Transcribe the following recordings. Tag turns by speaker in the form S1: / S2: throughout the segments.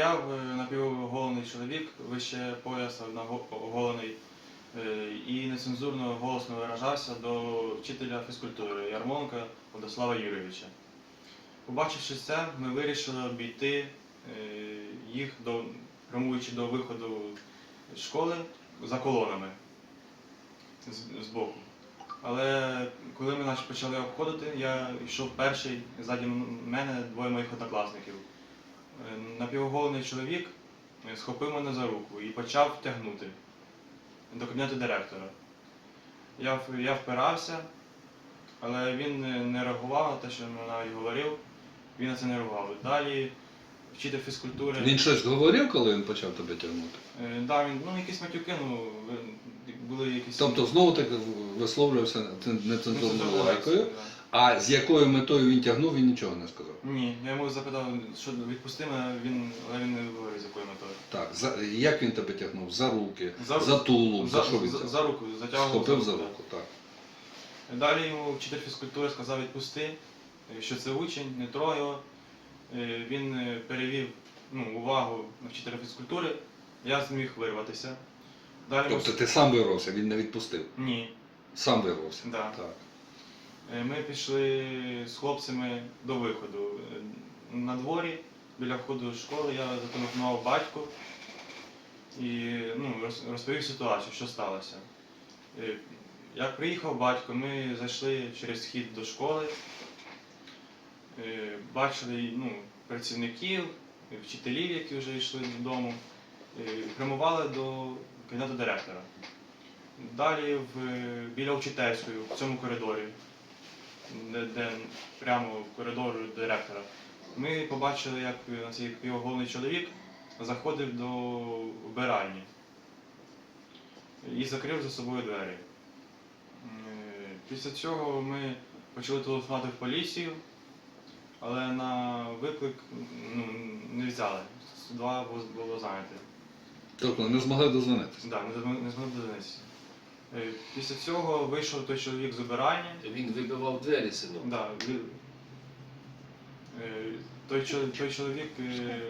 S1: стояв е, напівголений чоловік, вище пояса оголений, е, і нецензурно голосно виражався до вчителя фізкультури Ярмонка Владислава Юрійовича. Побачивши це, ми вирішили обійти е, їх, прямуючи до виходу з школи за колонами з, боку. Але коли ми почали обходити, я йшов перший, ззаді мене двоє моїх однокласників. Е, Напівголений чоловік е, схопив мене за руку і почав тягнути до кабінету директора. Я, я впирався, але він не- реагував на те, що я навіть говорив, він на це не реагував. Далі вчитель фізкультури.
S2: Він щось говорив, коли він почав тебе тягнути?
S1: Е, Да, він ну, якісь матюки, ну, були якісь.
S2: Тобто знову таки висловлювався нецензурною
S1: це
S2: лайкою,
S1: да.
S2: А з якою метою він тягнув, він нічого не сказав.
S1: Ні, я йому запитав, що відпусти мене, він, але він не говорив, з якою метою.
S2: Так, за, як він тебе тягнув? За руки,
S1: За
S2: за, тулуб, за, що він
S1: за, за руку, затягував.
S2: Схопив за руку, так.
S1: Далі йому вчитель фізкультури сказав відпусти, е, що це учень, не трогай його. Е, Він е, перевів ну, увагу на вчителя фізкультури, я зміг вирватися. Далі
S2: Тобто ти сам вирвався, він не відпустив.
S1: Ні.
S2: Сам вирвався.
S1: Да.
S2: Так.
S1: Е, Ми пішли з хлопцями до виходу. Е, На дворі, біля входу з школи, я зателефонував батьку і ну, розповів ситуацію, що сталося. Е, Як приїхав батько, ми зайшли через схід до школи, бачили ну, працівників, вчителів, які вже йшли додому, прямували до кабінету директора. Далі в, біля вчительської, в цьому коридорі, де, де прямо в коридор директора, ми побачили, як е, цей півголовний чоловік заходив до вбиральні і закрив за собою двері. Е, Після цього ми почали телефонувати в поліцію, але на виклик ну, не взяли. Два було зайняте.
S2: Тобто не змогли дозвонитися.
S1: Да, не змогли. Е, Після цього вийшов той чоловік з обиральні.
S3: Він вибивав двері синок.
S1: Да, е, той, чол- той чоловік е,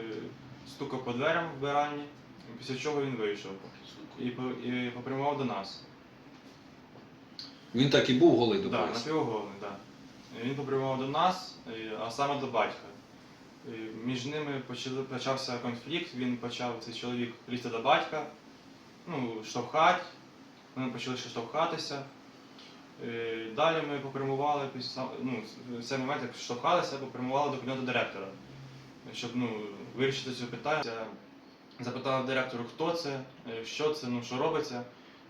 S1: стукав по дверям в вбиральні, після чого він вийшов і, по- і попрямував до нас.
S2: Він так і був голий до
S1: Да,
S2: пояса.
S1: напівголовний, да. Е, Він попрямував до нас, е, а саме до батька. Е, Між ними почали, почався конфлікт, він почав цей чоловік лізти до батька, ну, штовхати, вони почали ще штовхатися. Е, Далі ми попрямували ну, в цей момент, як штовхалися, попрямували до кабінету директора, щоб ну, вирішити це питання. Запитав директору, хто це, е, що це, ну що робиться.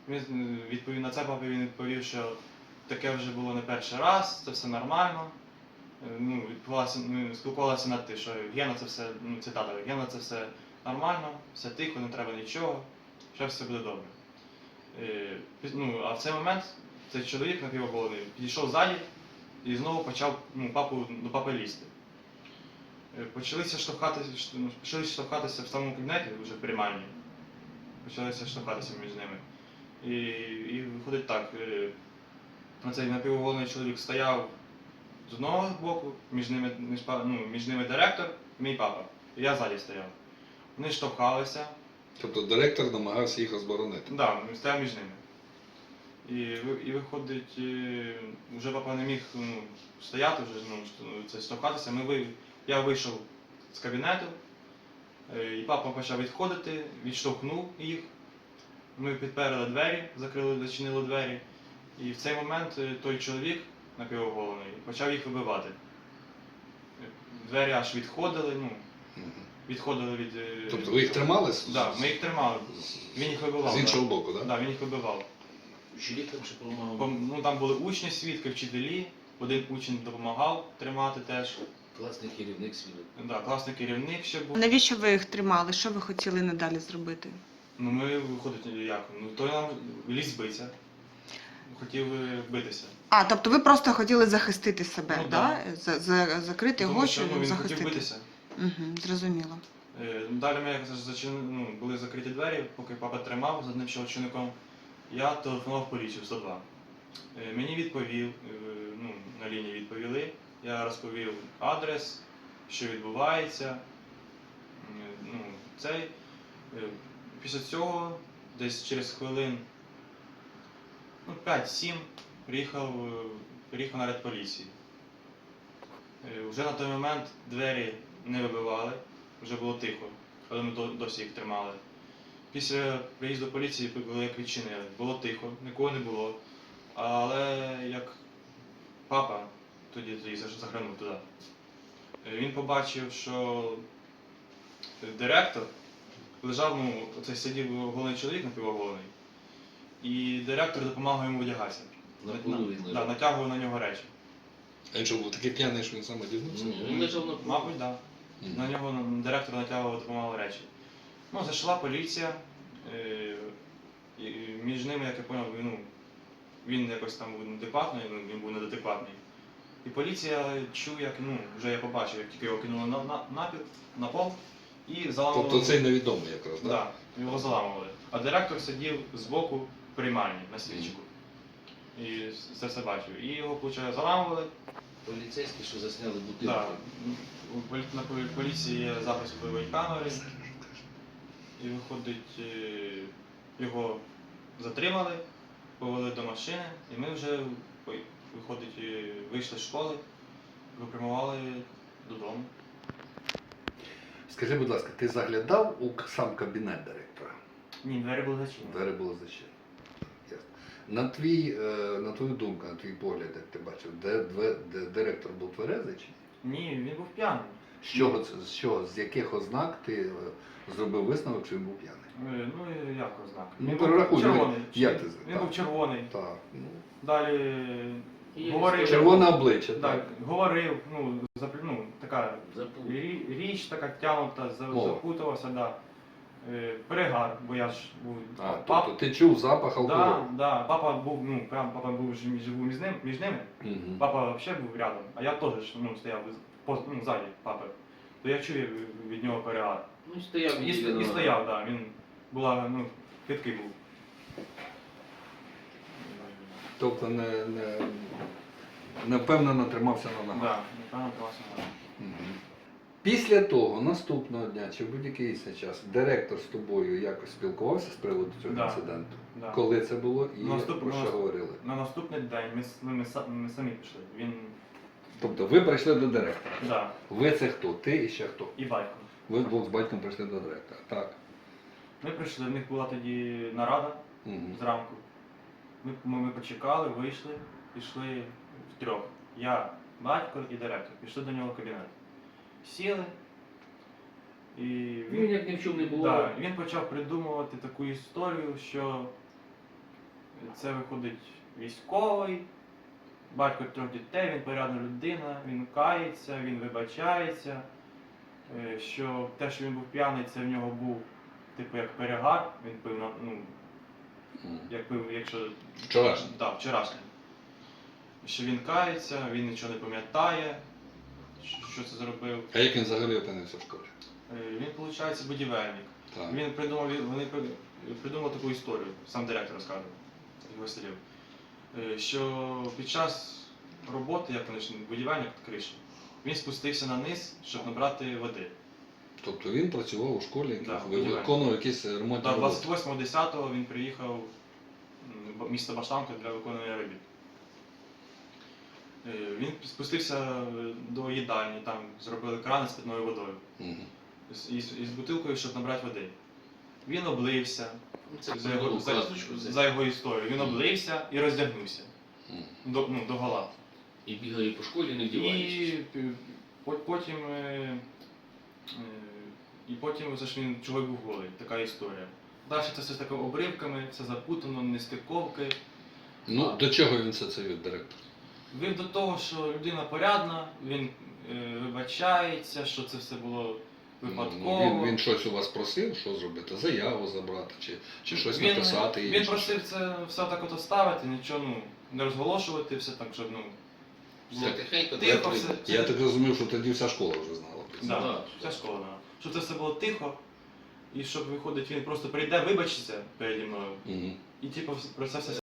S1: Він е, відповів на це, папі він відповів, що таке вже було не перший раз, це все нормально. Ну, відбувалося, спілкувалися над тим, що Гена це все, ну, цитата, Гена це все нормально, все тихо, не треба нічого, що все буде добре. Е, Ну, а в цей момент цей чоловік напівголений підійшов ззаді і знову почав ну, папу, до папи лізти. Е, Почалися штовхатися, ну, почали штовхатися в самому кабінеті, вже приймальні. Почалися штовхатися між ними. І, і виходить так, е, на цей напівголений чоловік стояв з одного боку, між ними, між, ну, між ними директор, мій папа. І я ззаді стояв. Вони штовхалися,
S2: Тобто директор намагався їх розборонити.
S1: Да, він стояв між ними. І, і виходить, е, вже папа не міг ну, стояти, вже ну, це штовхатися. Ми ви, я вийшов з кабінету, е, і папа почав відходити, відштовхнув їх. Ми підперли двері, закрили, зачинили двері. І в цей момент е, той чоловік напівоголений почав їх вибивати. Двері аж відходили, ну. Відходили від. е,
S2: Тобто ви їх тримали?
S1: Так, да, ми їх тримали. Він їх вибивав.
S2: З
S1: да.
S2: іншого боку, так?
S1: Да, він їх вибивав.
S3: Вчителі там ще
S1: Пом-
S3: допомагав.
S1: Ну, там були учні, свідки, вчителі. Один учень допомагав тримати теж.
S3: Класний керівник свідок.
S1: Да, класний керівник ще був.
S4: Навіщо ви їх тримали? Що ви хотіли надалі зробити?
S1: Ну ми виходить як? Ну той нам ліз битися. Хотів е, битися.
S4: А, тобто ви просто хотіли захистити себе,
S1: Ну,
S4: да? За, за, закрити
S1: Тому
S4: очі,
S1: що ну, він
S4: захистити.
S1: хотів битися.
S4: Угу, зрозуміло.
S1: Е, Далі ми як зачин... ну, були закриті двері, поки папа тримав з одним чоловіком. Я телефонував поліцію 102. Е, Мені відповів, е, ну, на лінії відповіли. Я розповів адрес, що відбувається. М, Ну, цей. Е, Після цього, десь через хвилин ну, 5-7 приїхав, е, приїхав наряд поліції. Е, Вже на той момент двері не вибивали, вже було тихо, але ми досі їх тримали. Після приїзду поліції були як відчинили. Було тихо, нікого не було. Але як папа тоді, тоді заглянув туди, він побачив, що директор лежав, ну, оцей сидів голий чоловік напівоголений, і директор допомагав йому одягатися.
S3: На полу він
S1: да, натягував на нього речі.
S2: А він що був такий п'яний, що він сам одягнувся?
S3: Ні, Він лежав на полу.
S1: Мабуть, так. Да. На нього директор натягував допомагав речі. Ну, зайшла поліція. Е, і між ними, як я зрозумів, ну, він якось там був неадекватний, ну, він був неадекватний. І поліція чує, як ну, вже я побачив, як тільки його кинули на, на, напід, на пол і заламували.
S2: Тобто цей невідомий якраз, так?
S1: Да, його заламували. А директор сидів збоку в приймальні на свічку. І це все бачив. І його, виходить, заламували.
S3: Поліцейські, що засняли бутилку.
S1: Да. У полі- На полі- поліції є запис бойової камери. І виходить, е, його затримали, повели до машини, і ми вже виходить, е, вийшли з школи, випрямували додому.
S5: Скажи, будь ласка, ти заглядав у к- сам кабінет директора?
S1: Ні, двері були зачинені.
S5: Двері були зачинені. На, твій, е, на твою думку, на твій погляд, як ти бачив, де, две- де директор був тверезий чи ні?
S1: Ні, він був п'яний.
S5: З чого, це- з чого, з яких ознак ти е, зробив висновок, що він був п'яний?
S1: Е, Ну, як ознак?
S5: Ну,
S1: Він був червоний.
S5: як ти-
S1: Він
S5: так.
S1: був червоний.
S5: Так. Ну,
S1: Далі говорив.
S5: червоне обличчя,
S1: Так,
S5: так.
S1: говорив, ну, запр- ну, така
S3: Запул.
S1: рі- річ така тягнута, запутувався, да. Е, Перегар, бо я ж був.
S5: А,
S1: пап-
S5: тобто ти чув запах
S1: да,
S5: алкоголю?
S1: да, папа був, ну, прям папа був ж- живу між ним, між ними.
S5: Мгм.
S1: Папа взагалі був рядом, а я теж ж, ну, стояв з- поз- ну, ззаді папи. То я чую від нього перегар.
S3: Ну, стояв
S1: І, ст- і стояв, так, да, він була, ну, хиткий був.
S5: Тобто не, не, не впевнено тримався на ногах.
S1: Да, напевно, класно. да.
S5: Мгм. Після того, наступного дня чи в будь-який інший час, директор з тобою якось спілкувався з приводу цього
S1: Да.
S5: інциденту?
S1: Да.
S5: Коли це було і
S1: Наступ-
S5: про що говорили?
S1: На наступний день ми, с- ну, ми, са- ми самі пішли. Він,
S5: Тобто ви прийшли до директора.
S1: да,
S5: Ви це хто? Ти і ще хто?
S1: і батько.
S5: Ви вдвох з батьком прийшли до директора. Так.
S1: Ми прийшли, в них була тоді нарада
S5: Мгм.
S1: зранку. Ми, ми, ми почекали, вийшли, пішли втрьох. Я, батько і директор. Пішли до нього в кабінет. Сіли. І
S3: Він
S1: він,
S3: як ні в чому не було.
S1: да, він почав придумувати таку історію, що це виходить військовий, батько трьох дітей, він порядна людина, він кається, він вибачається. е, Що те, що він був п'яний, це в нього був типу як перегар, він пив на ну, як пив, якщо.
S2: Вчорашній.
S1: Так, вчорашній. Що він кається, він нічого не пам'ятає, що- це зробив.
S2: А як він взагалі опинився в школі?
S1: Е, Він, виходить, будівельник.
S2: Так.
S1: Він придумав, вони придумав таку історію, сам директор розказував, його слів, е, що під час роботи, як будівельник криша, він спустився на низ, щоб набрати води.
S2: Тобто він працював у школі,
S1: Да,
S2: виконував якісь ремонтні роботи.
S1: 28.10 він приїхав в місто Баштанка для виконання робіт. Е, Він спустився е, до їдальні, там зробили крани з питною водою.
S2: Мгм.
S1: З, із, із бутилкою, щоб набрати води. Він облився
S3: Ну, Це
S1: за його, за, за його історію. Він облився і роздягнувся
S2: Мгм.
S1: до, ну, до гола.
S3: І бігає по школі, не вдіваючись.
S1: І потім, е, і потім це ж він чого був голий, така історія. Далі це все таке обривками, все запутано, нестиковки.
S2: Ну,
S1: А.
S2: до чого він все це від директора?
S1: Вив до того, що людина порядна, він е, вибачається, що це все було випадково.
S2: Ну, він, він щось у вас просив, що зробити? Заяву забрати, чи, чи щось
S1: він,
S2: написати.
S1: Він
S2: інше?
S1: просив це все так от оставити, нічого ну, не розголошувати, все так, щоб ну.
S3: Все
S1: було- Тихо
S3: так
S1: все.
S2: Я так розумів, що тоді вся школа вже знала. про це.
S1: Да,
S3: Да.
S1: вся школа знала. Щоб це все було тихо, і щоб виходить, він просто прийде, вибачиться переді мною,
S2: Мгм.
S1: і типу про це все